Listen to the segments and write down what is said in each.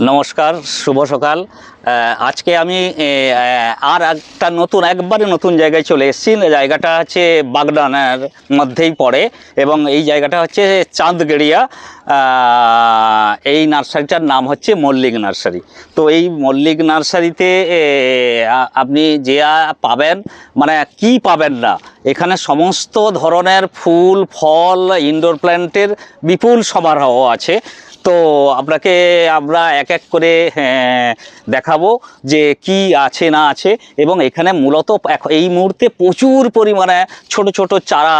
নমস্কার শুভ সকাল। আজকে আমি আর একটা নতুন একবারে নতুন জায়গায় চলে এসেছি। জায়গাটা হচ্ছে বাগডানার মধ্যেই পড়ে এবং এই জায়গাটা হচ্ছে চাঁদগেড়িয়া। এই নার্সারিটার নাম হচ্ছে মল্লিক নার্সারি। তো এই মল্লিক নার্সারিতে আপনি যে পাবেন মানে কি পাবেন না এখানে সমস্ত ধরনের ফুল ফল ইনডোর প্ল্যান্টের বিপুল সমারোহ আছে। তো আপনাকে আমরা এক এক করে হ্যাঁ, দেখাবো যে কি আছে না আছে। এবং এখানে মূলত এই মুহূর্তে প্রচুর পরিমাণে ছোট ছোট চারা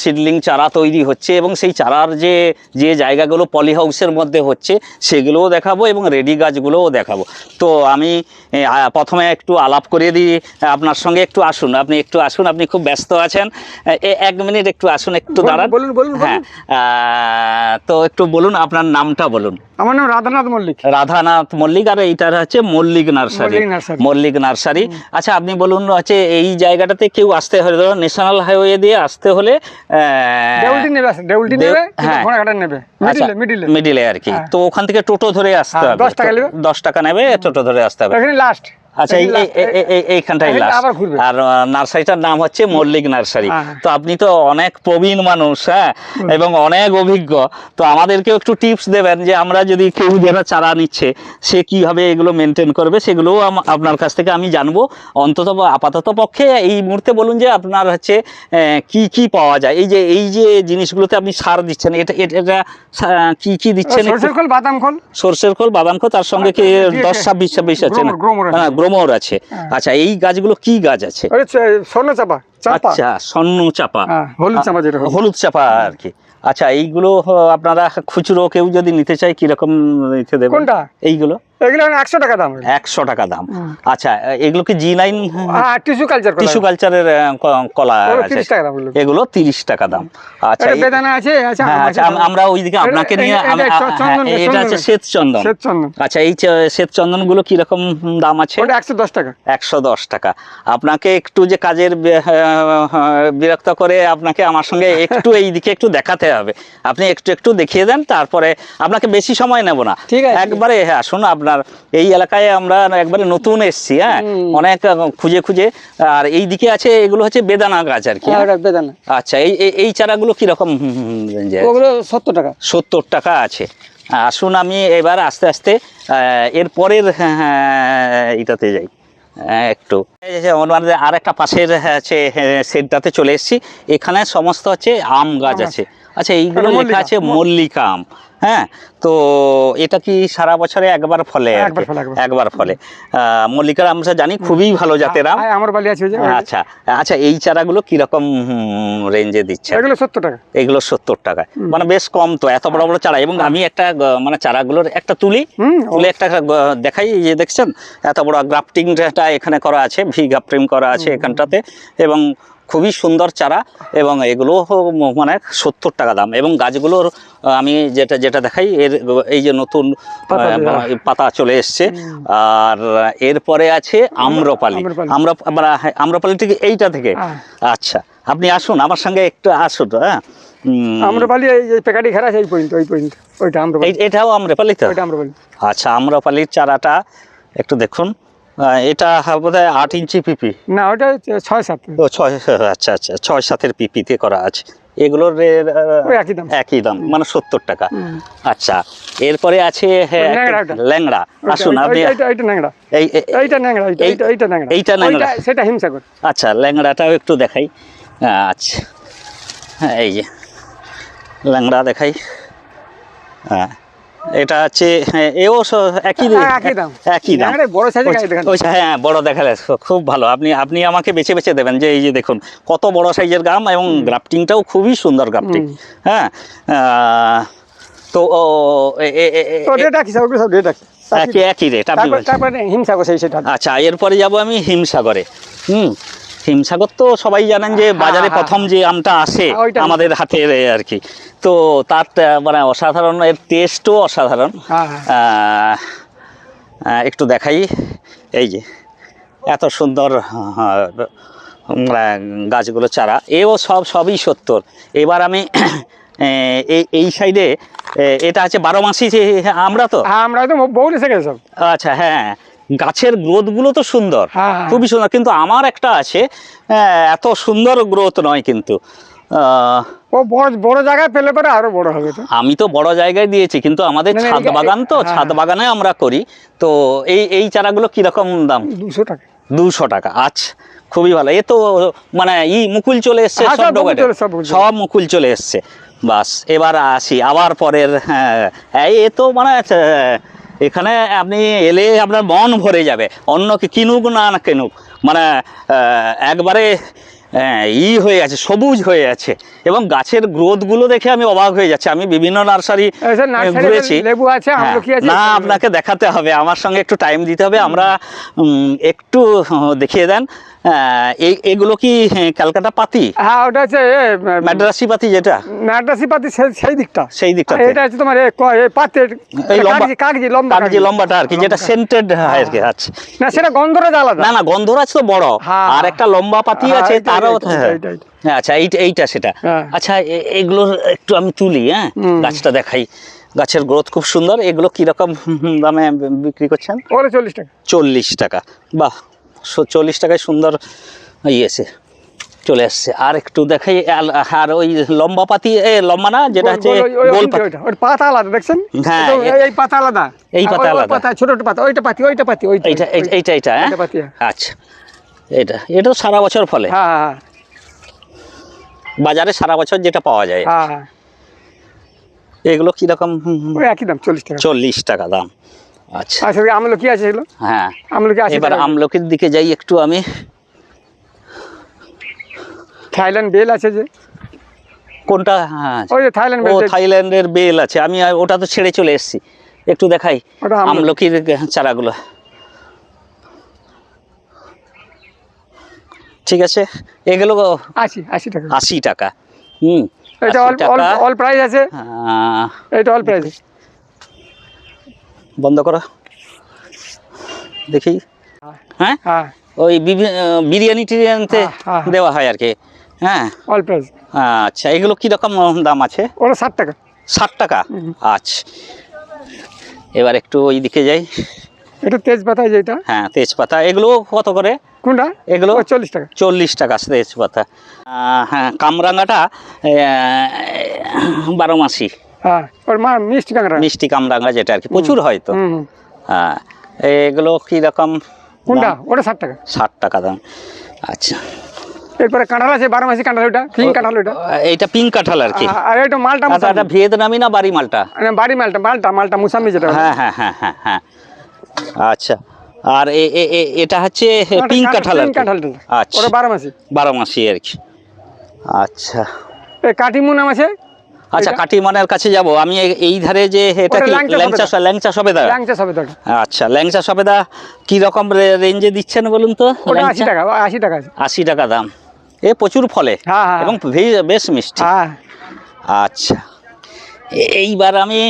সিডলিং চারা তৈরি হচ্ছে এবং সেই চারার যে যে জায়গাগুলো পলি হাউসের মধ্যে হচ্ছে সেগুলোও দেখাবো এবং রেডি গাছগুলোও দেখাবো। তো আমি প্রথমে একটু আলাপ করে দিই আপনার সঙ্গে একটু আসুন। আপনি একটু আসুন আপনি খুব ব্যস্ত আছেন। এক মিনিট একটু আসুন একটু দাঁড়ান। বলুন, বলুন, বলুন। হ্যাঁ তো একটু বলুন আপনার নামটা বলুন। আমার নাম রাধানাথ মল্লিক। রাধানাথ মল্লিক আর এইটার হচ্ছে মল্লিক নার্সারি। মল্লিক নার্সারি। আচ্ছা আপনি বলুন হচ্ছে এই জায়গাটাতে কেউ আসতে হলে ধরো ন্যাশনাল হাইওয়ে দিয়ে আসতে হলে হ্যাঁ। আচ্ছা, মিডিলে আর কি। হ্যাঁ। তো ওখান থেকে টোটো ধরে আসতে হ্যাঁ, হবে। 10 টাকা দশ টাকা নেবে টোটো ধরে আসতে হবে। লাস্ট আচ্ছা এই এই- এই- এই- এই- এইখানটাই লাস্ট আর নার্সারিটার নাম হচ্ছে মল্লিক নার্সারি। হ্যাঁ। তো আপনি তো অনেক প্রবীণ মানুষ হ্যাঁ এবং অনেক অভিজ্ঞ। তো আমাদেরকেও একটু টিপস দেবেন যে আমরা যদি কেউ যারা চারা নিচ্ছে সে কীভাবে এগুলো মেনটেন করবে সেগুলোও আপনার কাছ থেকে আমি জানব। অন্তত আপাতত পক্ষে এই মুহূর্তে বলুন যে আপনার হচ্ছে কি কি পাওয়া যায়? এই যে এই যে জিনিসগুলোতে আপনি সার দিচ্ছেন এটা এটা কি কি দিচ্ছেন সরষের খোল বাদাম খোল। সর্ষের খোল বাদাম খোল তার সঙ্গে কি দশ ছাব্বিশ ছাব্বিশ আছে না? গ্রোমর আছে। হ্যাঁ। আচ্ছা এই গাছগুলো কি গাছ আছে? স্বর্ণচাপা স্বর্ণ চাপা চাপা। আচ্ছা স্বর্ণ চাপা। হ্যাঁ, হলুদ চাপা যেটা হলুদ। চাপা আর কি। আচ্ছা এইগুলো আপনারা খুচরো কেউ যদি নিতে চায় কীরকম নিতে দেবেন? কোনটা? এইগুলো? এগুলো একশো টাকা দাম। একশো টাকা দাম। আচ্ছা এগুলো কি জি নাইন হ্যাঁ টিস্যু কালচার টিস্যু কালচারের কলা আছে। তিরিশ টাকা দাম বলল। এগুলো তিরিশ টাকা দাম। আচ্ছা বেদানা আছে আচ্ছা হ্যাঁ, আচ্ছা আম- আমরা ওইদিকে আপনাকে নিয়ে এটা- হ্যাঁ। শ্বেত চন্দন। আচ্ছা এই চন্দনগুলো কীরকম দাম আছে? একশো দশ টাকা। একশো দশ টাকা। আপনাকে একটু যে কাজের বিরক্ত করে আপনাকে আমার সঙ্গে একটু এই দিকে একটু দেখাতে হবে। আপনি একটু একটু দেখিয়ে দেন তারপরে আপনাকে বেশি সময় নেব না। ঠিক আছে। একবারে হ্যাঁ শুন আপনার এই এলাকায় আমরা একবারে নতুন এসছি হ্যাঁ? অনেক খুঁজে খুঁজে। আর এই দিকে আছে এগুলো হচ্ছে বেদানা গাছ আর কি হ্যাঁ? বেদানা। আচ্ছা এই এই- চারাগুলো কীরকম ওগুলো সত্তর টাকা। সত্তর টাকা আছে। আসুন আমি এবার আস্তে আস্তে আহ, এর পরের হ্যাঁ, এটাতে যাই। আহ, একটু। আমাদের আর একটা পাশের আছে সেটটাতে চলে এসেছি। এখানে সমস্ত হচ্ছে আম গাছ আছে। আচ্ছা এইগুলো লেখা আছে মল্লিকা আম। হ্যাঁ? তো এটা কি সারা বছরে একবার ফলে একবার ফলে, মল্লিকার আমরা জানি খুবই ভালো জাতের আম। আমার বালি আছে। আচ্ছা আচ্ছা এই চারাগুলো কীরকম রেঞ্জে দিচ্ছে? এগুলো সত্তর টাকা। এগুলো সত্তর টাকা। মানে বেশ কম তো এত বড় বড় চারা। এবং আমি একটা মানে চারাগুলোর একটা তুলি। তুলে একটা দেখাই যে দেখছেন? এত বড় গ্রাফটিংটা এখানে করা আছে ভি গ্রাফটিং করা আছে এখানটাতে। এবং খুবই সুন্দর চারা এবং এগুলো মানে সত্তর টাকা দাম এবং গাছগুলোর আমি যেটা যেটা দেখাই এর এই যে নতুন পাতা চলে এসছে। আর এরপরে আছে আম্রপালি। আম্রপালি। আমরা মানে আম্রপালি থেকে এইটা থেকে। হ্যাঁ। আচ্ছা আপনি আসুন আমার সঙ্গে একটু আসুন হ্যাঁ। উম, আমরা এই যে প্যাকাটি ঘেরা আছে এই পর্যন্ত ওই পর্যন্ত ওইটা আমরা এটাও আম্রপালি। তো আচ্ছা আম্রপালির চারাটা একটু দেখুন। এটা বোধ হয় আট ইঞ্চি পিপি না ওটা ছয় সাত। ও ছয় আচ্ছা আচ্ছা ছয় সাতের পিপিতে করা আছে। এগুলোর একই দাম। একই দাম মানে সত্তর টাকা। আচ্ছা এরপরে আছে হ্যাঁ, ল্যাংড়া। ল্যাংড়া আসুন আপনি এইটা। ওইটা- সেটা হিমসাগর। আচ্ছা ল্যাংড়াটাও একটু দেখাই। আচ্ছা হ্যাঁ এই যে ল্যাংড়া দেখাই। হ্যাঁ। এটা হচ্ছে হ্যাঁ, এও একই হ্যাঁ, একই দাম। একই দাম। বড়। ওই হ্যাঁ বড় দেখালে খুব ভালো। আপনি আপনি আমাকে বেছে বেছে দেবেন যে এই যে দেখুন কত বড় সাইজের গাম এবং গ্রাফটিংটাও খুবই সুন্দর গ্রাফটিং হ্যাঁ তো রেট রাখি সবগুলো সব রেট একই। একই রেট আপনি তারপরে হিমসাগর সেই সেটা। আচ্ছা এরপরে যাব আমি হিমসাগরে। হুম হিমসাগর তো সবাই জানেন যে বাজারে হ্যাঁ, প্রথম যে আমটা আসে হ্যাঁ। আমাদের হাতের আর কি। তো তার মানে অসাধারণ এর টেস্টও অসাধারণ। হ্যাঁ, হ্যাঁ। একটু দেখাই। এই যে এত সুন্দর গাছগুলো চারা। এও সব সবই সত্তর। এবার আমি এই এই সাইডে এটা আছে বারো মাসি যে আমরা তো? হ্যাঁ আমরা তো বহু আচ্ছা হ্যাঁ। গাছের গ্রোথগুলো তো সুন্দর। হ্যাঁ, হ্যাঁ। খুবই সুন্দর। কিন্তু আমার একটা আছে এত সুন্দর গ্রোথ নয় কিন্তু। ও বড় বড় জায়গায় পেলে পরে আরও বড় হবে তো? আমি তো বড় জায়গায় দিয়েছি কিন্তু আমাদের ছাদ বাগান তো হ্যাঁ। ছাদ বাগানে আমরা করি। তো এই এই চারাগুলো কীরকম দাম? দুশো টাকা। দুশো টাকা। আচ্ছা খুবই ভালো। এ তো মানে ই মুকুল চলে এসছে সব সব মুকুল ডোকাটে চলে, সব মুকুল এসছে। বাস এবার আসি আবার পরের হ্যাঁ। এই এ তো মানে আহ, এখানে আপনি এলে আপনার মন ভরে যাবে। অন্য কি কিনুক না না কিনুক। মানে একবারে ই হয়ে আছে সবুজ হয়ে আছে। এবং গাছের গ্রোথগুলো দেখে আমি অবাক হয়ে যাচ্ছি। আমি বিভিন্ন নার্সারি নার্সারিতে ঘুরেছি। হ্যাঁ, না আপনাকে দেখাতে হবে। আমার সঙ্গে একটু টাইম দিতে হবে। আমরা একটু দেখিয়ে দেন। এগুলো কি হ্যাঁ, ক্যালকাটা পাতি? হ্যাঁ ওটা হচ্ছে ম্যাড্রাসি পাতি যেটা? নাটাসি পাতি সেই- দিকটা। সেই দিকটা এটা হচ্ছে তোমার পাতের কাগজি লম্বা কাগজি। লম্বাটা আর কি যেটা সেন্টেড হয় আর কি আচ্ছা। না সেটা গন্ধরাজ আলাদা। না না গন্ধরাজ তো বড়। হ্যাঁ। আর একটা লম্বা পাতি হ্যাঁ, আছে তারও হ্যাঁ। হ্যাঁ, আচ্ছা এইটা এইটা সেটা। হ্যাঁ। আচ্ছা এ- এগুলোর একটু আমি তুলি হ্যাঁ? গাছটা দেখাই। গাছের গ্রোথ খুব সুন্দর। এগুলো কীরকম দামে বিক্রি করছেন? চল্লিশ টাকা। চল্লিশ টাকা। বাহ চল্লিশ টাকায় সুন্দর ইয়েছে চলে আসছে। আর একটু দেখাই আর ওই লম্বা পাতি লম্বা না যেটা হচ্ছে গোল, পাতি। ওইটা। ওর পাতা আলাদা দেখছেন? হ্যাঁ, এই- পাতা আলাদা। এই পাতা আলাদা। পাতা ছোট ছোট পাতা ওইটা পাতি ওইটা পাতি ওইটা। এইটা এই- এইটা এইটা হ্যাঁ? পাতি, হ্যাঁ। আচ্ছা এটা এটা তো সারা বছর ফলে। হ্যাঁ হ্যাঁ বাজারে সারা বছর যেটা পাওয়া যায়। হ্যাঁ এগুলো কীরকম? একই দাম চল্লিশ টাকা। চল্লিশ টাকা দাম। আচ্ছা। আচ্ছা আমলো কি আছে এগুলো? হ্যাঁ। আমলো কি আছে এবার আমলকির দিকে যাই একটু আমি। থাইল্যান্ড বেল আছে যে? কোনটা? হ্যাঁ ওই যে থাইল্যান্ড ও থাইল্যান্ডের বেল আছে। আমি ওটা তো ছেড়ে চলে এসেছি। একটু দেখাই আমলকি। আমলকির চারাগুলো। ঠিক আছে? এগুলো আশি আশি টাকা। আশি টাকা। হুম এটা অল প্রাইস আছে। আহ, এটা অল প্রাইস বন্ধ করো। দেখি। হ্যাঁ? হ্যাঁ। ওই বিরিয়ানি টিরিয়ানিতে হ্যাঁ, হ্যাঁ। দেওয়া হয় আর কি। হ্যাঁ? অল প্রাইস আচ্ছা এগুলো কীরকম দাম আছে? ওটা ষাট টাকা। ষাট টাকা? আচ্ছা। এবার একটু ওই দিকে যাই। এটা তেজপাতা যেটা হ্যাঁ তেজপাতা। এগুলো কত করে? কোনটা? এগুলো চল্লিশ টাকা। চল্লিশ টাকা তেজপাতা। হ্যাঁ কামরাঙাটা বারো মাসি। হ্যাঁ ওর মা মিষ্টি কাঁকড়া। মিষ্টি কামরাঙা যেটা আর কি প্রচুর হয় তো। হ্যাঁ এগুলো কীরকম কোনটা? ওটা ষাট টাকা। ষাট টাকা দাম। আচ্ছা। এরপরে কাঁঠাল আছে বারো মাসি কাঁঠাল ওটা পিঙ্ক কাঁঠাল ওটা এইটা পিঙ্ক কাঁঠাল আর কি। আর এটা মালটা আচ্ছা এটা মুসাম্বি ভিয়েতনামি না বাড়ি মালটা? মানে বাড়ি মালটা মালটা মালটা মুসাম্বি যেটা হ্যাঁ হ্যাঁ হ্যাঁ হ্যাঁ হ্যাঁ। আচ্ছা আর এ- এটা হচ্ছে পিঙ্ক কাঁঠাল- কাঁঠাল পিঙ্ক। আচ্ছা। ওটা বারো মাসি। বারো মাসি আর কি। আচ্ছা। কাটিমু নাম আছে? আচ্ছা? কাটিমানের কাছে যাব। আমি এই- ধারে যে এটা কি? ল্যাংচা ল্যাংচা সবেদা। ল্যাংচা সবেদা আচ্ছা ল্যাংচা সবেদা কি রকম রেঞ্জে দিচ্ছেন বলুন তো? ওটা আশি ল্যাংচা? টাকা ও আশি টাকা আছে। আশি টাকা দাম। এ প্রচুর ফলে। হ্যাঁ, হ্যাঁ। এবং বেশ মিষ্টি। হ্যাঁ। আচ্ছা। এইবার আমি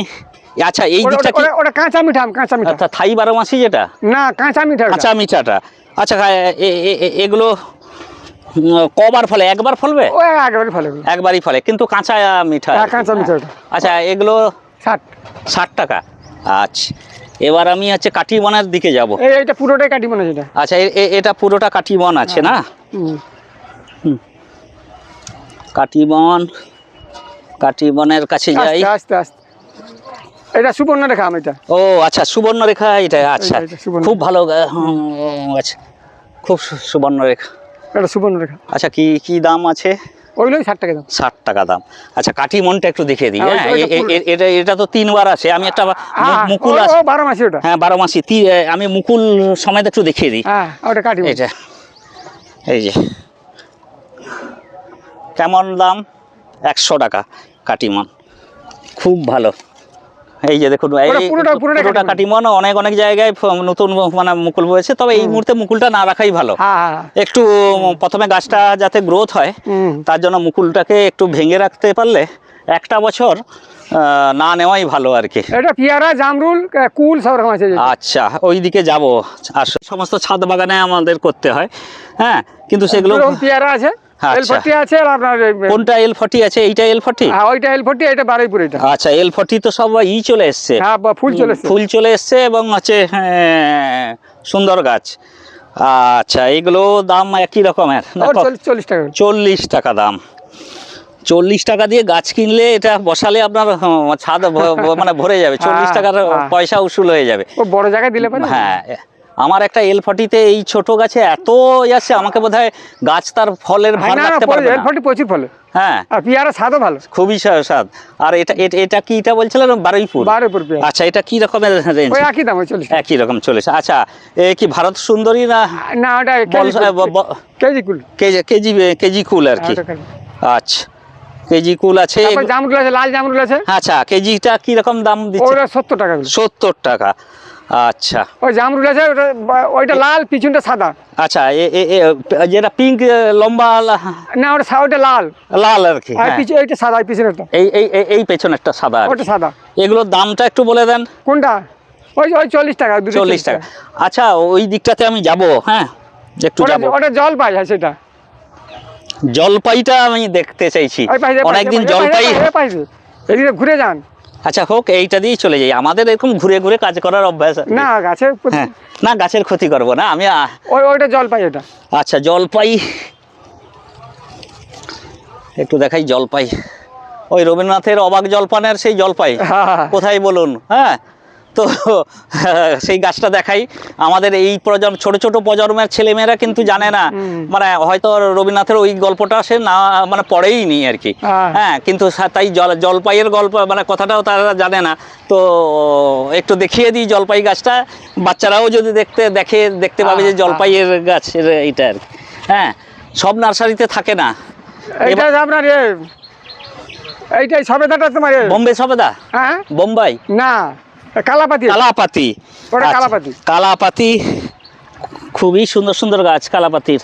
আচ্ছা এই দিকটা ওটা- কি ওটা- কাঁচা মিঠা কাঁচা মিঠা। আচ্ছা থাই বারো মাসি যেটা? না কাঁচা মিঠা কাঁচা মিঠাটা। আচ্ছা এগুলো কবার ফলে? একবার ফলবে? ও একেবারে ফলে একবারই ফলে কিন্তু কাঁচা মিঠা কাঁচা মিঠা আচ্ছা এগুলো ষাট। ষাট টাকা। আচ্ছা এবার আমি হচ্ছে কাটিমনের দিকে যাব। এটা পুরোটাই মনে হয় যেটা আচ্ছা এটা পুরোটা কাঠি বন আছে না? হুম। কাটিমন কাটিমনের কাছে যাই। আস্তে আস্তে। এটা সুবর্ণ রেখা আম এটা। ও আচ্ছা সুবর্ণ রেখা এটা আচ্ছা। এটা খুব ভালো আচ্ছা। খুব সু- সুবর্ণ রেখা এটা সুবর্ণ রেখা। আচ্ছা কি কি দাম আছে? ওইগুলোই ষাট টাকা দাম। ষাট টাকা দাম। আচ্ছা কাঠিমনটা একটু দেখিয়ে দিই। হ্যাঁ, হ্যাঁ এটা এটা তো তিনবার আছে। আমি একটা মুকুল আছে। বারো মাসি ওটা। হ্যাঁ বারো মাসি। আমি মুকুল সমেত একটু দেখিয়ে দিই। হ্যাঁ ওটা কাটি এইটা। এই যে। কেমন দাম? একশো টাকা কাটিমন খুব ভালো। এই যে দেখুন এই পুরোটা- কাটিমন। অনেক অনেক জায়গায় নতুন মানে মুকুল হয়েছে তবে এই মুহূর্তে মুকুলটা না রাখাই ভালো। হ্যাঁ হ্যাঁ একটু প্রথমে গাছটা যাতে গ্রোথ হয় তার জন্য মুকুলটাকে একটু ভেঙে রাখতে পারলে একটা বছর না নেওয়াই ভালো আর কি। এটা পিয়ারা জামরুল কুল সব রকম আছে। আচ্ছা ওই দিকে যাব। আর সমস্ত ছাদ বাগানে আমাদের করতে হয় হ্যাঁ? কিন্তু সেগুলো পেয়ারা আছে। এল ফোর্টি আছে আর আপনার কোনটা এল ফর্টি আছে? এইটা এল ফর্টি হ্যাঁ ওইটা এল ফোর্টি এটা বারুইপুর এটা আচ্ছা এল ফর্টি তো সব ই চলে এসছে। হ্যাঁ ফুল চলে এসছে। ফুল চলে এসছে এবং হচ্ছে হ্যাঁ, সুন্দর গাছ। আচ্ছা এগুলো দাম একই রকমের? চল্লিশ চল্লিশ টাকা। চল্লিশ টাকা দাম। চল্লিশ টাকা দিয়ে গাছ কিনলে এটা বসালে আপনার ছাদ মানে ভরে যাবে। চল্লিশ হ্যাঁ, টাকার হ্যাঁ। পয়সা উসুল হয়ে যাবে। বড় জায়গায় দিলে হ্যাঁ আমার একটা এল ফর্টিতে এই ছোট গাছে এত আছে আমাকে বোধ হয় গাছ তার ফলের ভার রাখতে পারবে এল। ফোর্টি প্রচুর ফলে। হ্যাঁ। আর পিয়ারা স্বাদও ভালো। খুবই স্বাদ আর এটা এটা- কি এটা বলছিলেন বারুইপুর। বারুইপুর আচ্ছা এটা কি রকমের রেঞ্জ ওই একই দাম টাকা। একই রকম চলেছে। আচ্ছা এ কি ভারত সুন্দরী না না ওটা কেজি কুল। কেজি কেজি কেজি কুল আর কি। আচ্ছা কেজি কুল আছে। জামরুল আছে লাল জামরুল আছে। আচ্ছা কেজিটা কি রকম দাম দিচ্ছে? ওটা সত্তর টাকা করে। সত্তর টাকা। আচ্ছা। ওই জামরুল আছে ওটা ওইটা লাল পিছনটা সাদা। আচ্ছা যেটা পিঙ্ক লম্বা না ওটা ওটা লাল। লাল আর কি আর হ্যাঁ। ওইটা সাদা পিছনেরটা। এই এই এই- পেছনেরটা সাদা ওটা সাদা। এগুলোর দামটা একটু বলে দেন। কোনটা? ওই ওই চল্লিশ টাকা চল্লিশ টাকা। আচ্ছা ওই দিকটাতে আমি যাব হ্যাঁ। একটু ওটা যাব। ওটা জল পাই হ্যাঁ সেটা। জলপাইটা আমি দেখতে চাইছি। অনেকদিন জলপাই ঘুরে যান। আচ্ছা হোক এইটা দিয়েই চলে যাই। আমাদের এরকম ঘুরে ঘুরে কাজ করার অভ্যাস না গাছের হ্যাঁ না গাছের ক্ষতি করব না আমি ওই ওইটা জলপাই ওটা আচ্ছা জলপাই। একটু দেখাই জলপাই। ওই রবীন্দ্রনাথের অবাক জলপানের সেই জলপাই। হ্যাঁ। কোথায় বলুন? হ্যাঁ তো সেই গাছটা দেখাই। আমাদের এই প্রজন্ম ছোট ছোট প্রজন্মের ছেলেমেয়েরা কিন্তু জানে না। মানে হয়তো রবীন্দ্রনাথের ওই গল্পটা সে না মানে পড়েই নি আর কি। হ্যাঁ। কিন্তু তাই জল জলপাইয়ের গল্প মানে কথাটাও তারা জানে না। তো একটু দেখিয়ে দিই জলপাই গাছটা। বাচ্চারাও যদি দেখতে দেখে দেখতে পাবে যে জলপাইয়ের গাছের এইটা আর কি। হ্যাঁ সব নার্সারিতে থাকে না। আপনার এইটাই সবেদাটা তোমার বোম্বে সবেদা? হ্যাঁ? বোম্বাই? না। কালাপাতি কালাপাতি। ওটা আচ্ছা, কালাপাতি। কালাপাতি খুবই সুন্দর সুন্দর গাছ কালাপাতির।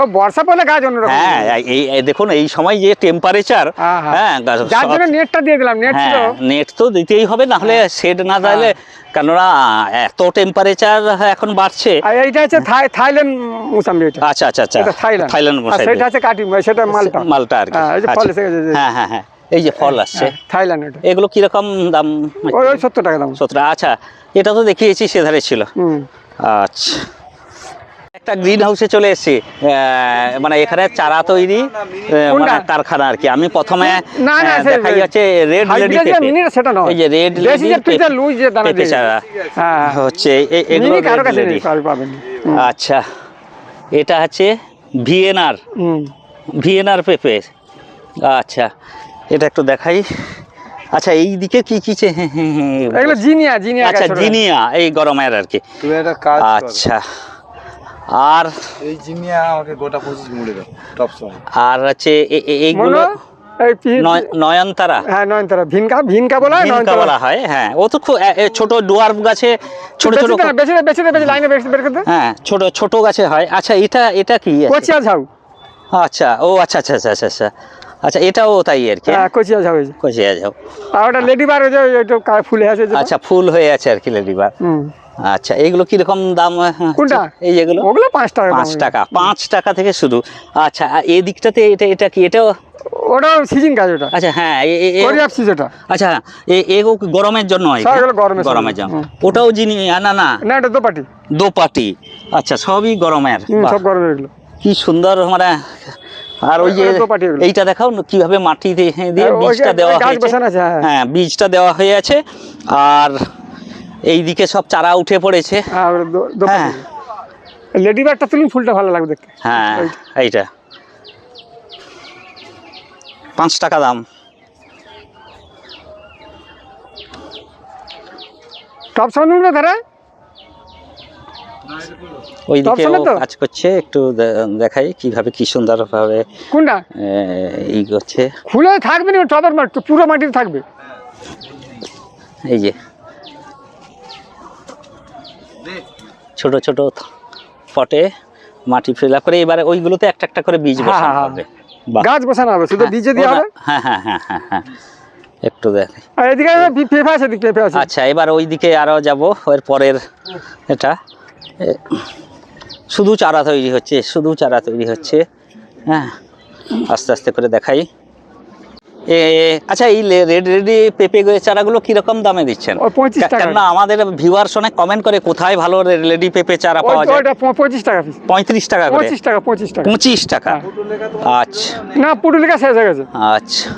ও বর্ষা পড়লে গাছ অন্যরকম। হ্যাঁ এই দেখুন এই সময় যে টেম্পারেচার হ্যাঁ, হ্যাঁ। হ্যাঁ যার জন্য নেটটা দিয়ে দিলাম নেট হ্যাঁ নেট তো দিতেই হবে না হলে শেড না দিলে কেননা এত টেম্পারেচার এখন বাড়ছে। এইটা হচ্ছে থাই থাইল্যান্ড মুসাম্বি আচ্ছা আচ্ছা আচ্ছা। থাইল্যান্ড। থাইল্যান্ড সেটা আছে কাটি সেটা মালটা। মালটা আর কি। হ্যাঁ, আচ্ছা। হ্যাঁ হ্যাঁ হ্যাঁ। এই যে ফল আসছে। হ্যাঁ, থাইল্যান্ড এগুলো কীরকম দাম? সত্তর টাকা দাম। সতেরো আচ্ছা এটা তো দেখিয়েছি সেধারে ছিল। আচ্ছা। একটা গ্রিন হাউসে চলে এসেছি। মানে এখানে চারা তৈরি মানে কারখানা আর কি। আমি প্রথমে দেখাই রেড। লেডি যে সেটা নয়। এই যে রেড পেঁপে চারা। হ্যাঁ। হচ্ছে এগুলো। আচ্ছা। এটা হচ্ছে ভিএনআর। ভিএনআর পেঁপে। আচ্ছা। এটা একটু দেখাই। আচ্ছা এই দিকে কি কি হ্যাঁ, হ্যাঁ, হ্যাঁ। এগুলো জিনিয়া জিনিয়া আচ্ছা জিনিয়া এই গরমের আর কি। তুমি একটা কাজ আচ্ছা আর এই জিনিয়া আমাকে গোটা পঁচিশ মুড়ে দাও টপ আর হচ্ছে এ- এ- এইগুলো নয়নতারা। হ্যাঁ নয়নতারা ভিনকা ভিনকা বলা হয় ভিনকা নয়নতারা। বলা হয় হ্যাঁ। ও তো খুব ছোট ডুয়ার্ফ গাছে ছোট ছোট বেশি দে না, বেশি বেশি লাইনে বেশি বের করতে। হ্যাঁ ছোট ছোট গাছে হয়। আচ্ছা এটা এটা কি? আছে? কচিয়া ঝাউ। আচ্ছা ও আচ্ছা আচ্ছা আচ্ছা আচ্ছা। আচ্ছা এটাও তাই আর কি হ্যাঁ? কচিয়া ঝাউ এই যে। যাও আর ওটা লেডি বার ওই যে একটু ফুলে আছে আচ্ছা ফুল হয়ে আছে আর কি লেডিবার আচ্ছা এইগুলো কীরকম দাম? হ্যাঁ, কোনটা? এই যেগুলো? ওগুলো পাঁচ টাকা পাঁচ টাকা পাঁচ টাকা থেকে শুরু। আচ্ছা আর এই দিকটাতে এটা এটা কি এটাও? ওটাও সিজন গাছ ওটা। আচ্ছা হ্যাঁ এ- এ- এ- কোরিয়াপ সিজ ওটা। আচ্ছা এ- গরমের জন্য হয়? গরমের গরমের জন্য। ওটাও যিনি না না। না এটা দোপাটি। দোপাটি। আচ্ছা সবই গরমের। সব গরমের কি সুন্দর মানে আর ওই যে। এইটা দেখাও কীভাবে মাটি দিয়ে বীজটা দেওয়া হয়েছে? হ্যাঁ। হ্যাঁ বীজটা দেওয়া হয়ে আছে। আর এইদিকে সব চারা উঠে পড়েছে। হ্যাঁ ওটা দো- দোপাটি লেডি বারটা তুলুন ফুলটা ভালো লাগবে দেখতে। হ্যাঁ এইটা। পাঁচ টাকা দাম। টপ সামনে ধরে? সবসময় তো? কাজ করছে একটু দেখাই কীভাবে কি সুন্দরভাবে কোনটা? ই করছে। খুলে থাকবে না টবের মাটি পুরো মাটিতে থাকবে। এই যে। ছোট ছোট পটে মাটি ফিল করে এবারে ওইগুলোতে একটা একটা করে বীজ হ্যাঁ, বসানো হ্যাঁ, হবে। গাছ বসানো হবে শুধু হ্যাঁ, বীজে দিয়ে হবে? হ্যাঁ হ্যাঁ হ্যাঁ হ্যাঁ হ্যাঁ। একটু দেখ। আর এদিকে পে- পেঁপে আছে পেঁপে আছে। আচ্ছা এবার ওইদিকে আরও যাব এর পরের এটা। শুধু চারা তৈরি হচ্ছে শুধু চারা তৈরি হচ্ছে। হ্যাঁ আস্তে আস্তে করে দেখাই। এ আচ্ছা এই রেড রেডি পেঁপে চারাগুলো কীরকম দামে দিচ্ছেন? পঁয়ত্রিশ টাকা। কেননা আমাদের ভিউয়ার্স অনেক কমেন্ট করে কোথায় ভালো রেড রেডি পেঁপে চারা পাওয়া যায়। ওইটা প- পঁচিশ টাকা পঁয়ত্রিশ টাকা করে? পঁচিশ টাকা পঁচিশ টাকা। পঁচিশ টাকা। আচ্ছা। না পুটুলিকা শেষ হয়ে গেছে। আচ্ছা।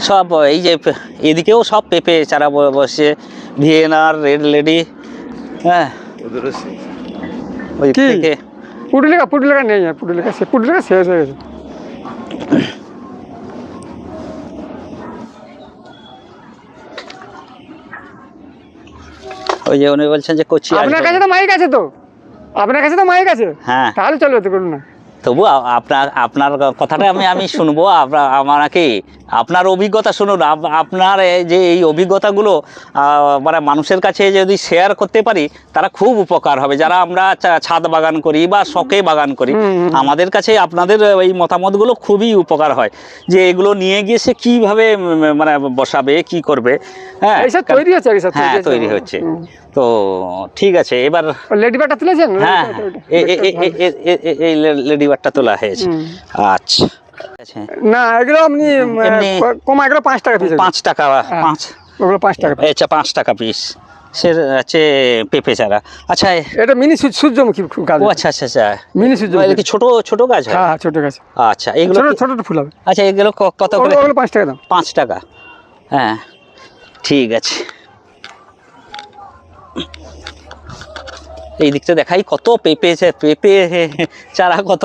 সব এই যে এদিকেও সব পেঁপে চারা ব- বসে। ভিয়েনার রেড লেডি হ্যাঁ। की पुडले का पुडले का नहीं है पुडले का पुडले का शेष है ওই যে উনি বলছেন যে কোচি আপনার কাছে তো মাইক আছে তো আপনার কাছে তো মাইক আছে হ্যাঁ তাহলে চলবে তো করুন না তবু আপনার আপনার কথাটা আমি আমি শুনব। আমাকে আপনার অভিজ্ঞতা শুনুন। আপ- আপনার যে এই অভিজ্ঞতাগুলো মানে মানুষের কাছে যদি শেয়ার করতে পারি তারা খুব উপকার হবে। যারা আমরা ছাদ বাগান করি বা শখে বাগান করি। আমাদের কাছে আপনাদের এই মতামতগুলো খুবই উপকার হয়। যে এগুলো নিয়ে গিয়ে সে কীভাবে মানে বসাবে কি করবে? হ্যাঁ তৈরি হচ্ছে হ্যাঁ তৈরি হচ্ছে। তো ঠিক আছে এবার লেডিবারটা তুলেছেন? হ্যাঁ এই লেডিবারটা তোলা হয়েছে। আচ্ছা না এগুলো আপনি কম এগুলো পাঁচ টাকা পিস পাঁচ টাকা হ্যাঁ, পাঁচ। ওগুলো পাঁচ টাকা আচ্ছা পাঁচ টাকা পিস সে আছে পেঁপে চারা। আচ্ছা এটা মিনি সূর্যমুখী গাছ। আচ্ছা আচ্ছা আচ্ছা। মিনি সূর্যমুখী। কি ছোট ছোট গাছ হ্যাঁ, হ্যাঁ? ছোট গাছ। আচ্ছা এগুলো ছোট ছোট ফুল হবে। আচ্ছা এগুলো কত করে? পাঁচ টাকা দাম। পাঁচ টাকা। হ্যাঁ ঠিক আছে। এই দিকটা দেখাই কত পেঁপে পেঁপে চারা কত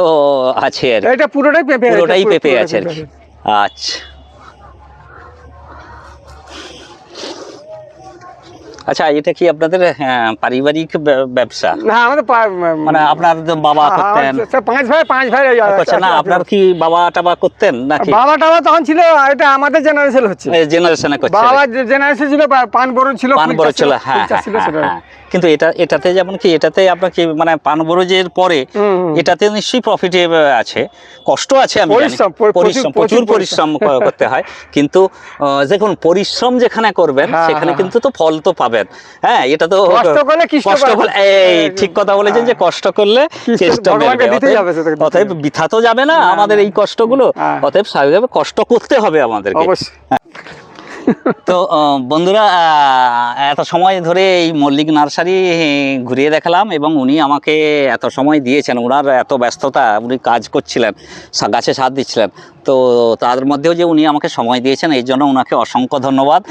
আছে আর এটা পুরোটাই পেঁপে পুরোটাই পুরো- পেঁপে আছে আর কি। আচ্ছা। আচ্ছা এটা কি আপনাদের হ্যাঁ, পারিবারিক ব্যবসা? না আমাদের মানে আপনার বাবা হ্যাঁ, করতেন। পাঁচ ভাই পাঁচ ভাই আছে- আচ্ছা না আপনার কি বাবা টাবা করতেন নাকি? বাবা টাবা তখন ছিল এটা আমাদের জেনারেশন হচ্ছে। জেনারেশনে করছে। বাবা জেনারেশন ছিল পান বড় ছিল পান বড় ছিল হ্যাঁ হ্যাঁ, হ্যাঁ। হ্যাঁ। কিন্তু এটা এটাতে যেমন কি এটাতে আপনার কি মানে পান বরজের পরে। এটাতে নিশ্চয়ই প্রফিট আছে। কষ্ট আছে আমি পরিশ্রম, প্রচুর- পরিশ্রম করতে হয়। কিন্তু দেখুন পরিশ্রম যেখানে করবেন হ্যাঁ, সেখানে হ্যাঁ। কিন্তু তো ফল তো পাবেন। হ্যাঁ এটা তো কষ্ট করলে এই ঠিক কথা বলেছেন যে কষ্ট করলে চেষ্টা অতএব- বৃথা তো যাবে না আমাদের এই কষ্টগুলো। হ্যাঁ। অতএব স্বাভাবিকভাবে কষ্ট করতে হবে আমাদেরকে। তো বন্ধুরা এত সময় ধরে এই মল্লিক নার্সারি ঘুরিয়ে দেখালাম এবং উনি আমাকে এত সময় দিয়েছেন ওনার এত ব্যস্ততা উনি কাজ করছিলেন গাছে সাথ দিচ্ছিলেন। তো তার মধ্যেও যে উনি আমাকে সময় দিয়েছেন এই জন্য ওনাকে অসংখ্য ধন্যবাদ।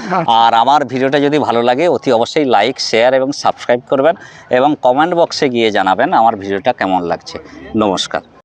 আর আমার ভিডিওটা যদি ভালো লাগে অতি অবশ্যই লাইক শেয়ার এবং সাবস্ক্রাইব করবেন এবং কমেন্ট বক্সে গিয়ে জানাবেন আমার ভিডিওটা কেমন লাগছে। নমস্কার।